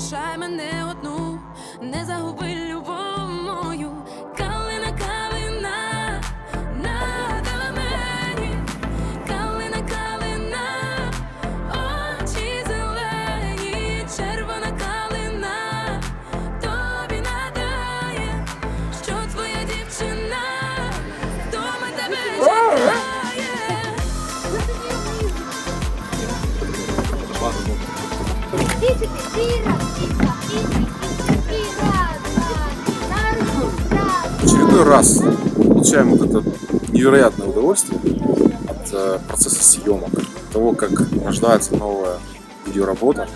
Залишай мене одну, не загуби любов мою, калина, калина, надала мені, калина, калина, очі зелені, червона калина, тобі надає, що твоя дівчина вдома тебе чекає. очередной раз получаем вот это невероятное удовольствие от э, процесса съемок, того, как рождается новая видеоработа.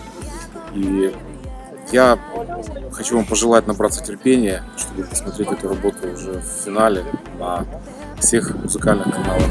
И я хочу вам пожелать набраться терпения, чтобы посмотреть эту работу уже в финале на всех музыкальных каналах.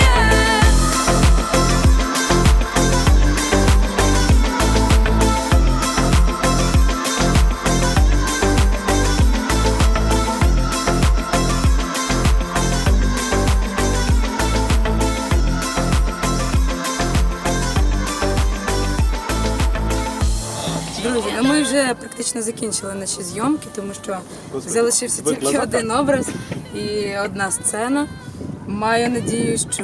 Друзі, ну ми вже практично закінчили наші зйомки, тому що залишився тільки один образ і одна сцена. Маю надію, що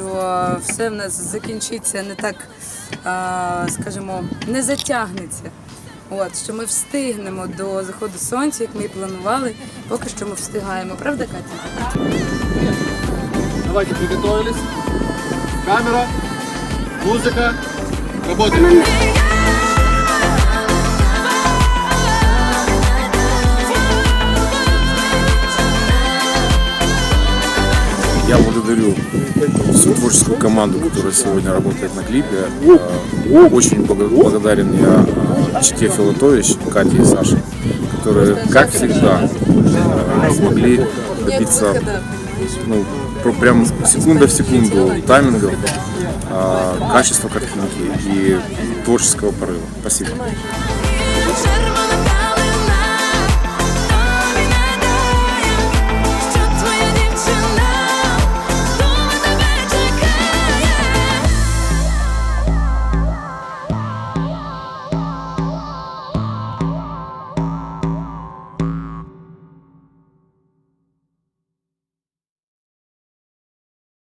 все в нас закінчиться не так, скажімо, не затягнеться. От що ми встигнемо до заходу сонця, як ми і планували. Поки що ми встигаємо, правда, Катя? Давайте приготовились. Камера, музика, роботи. Я благодарю всю творческую команду, которая сегодня работает на клипе. Э, очень благодарен я э, Чите Филатович, Кате и Саше, которые, как всегда, э, смогли добиться ну, прям секунда в секунду таймингов, качества картинки и творческого порыва. Спасибо.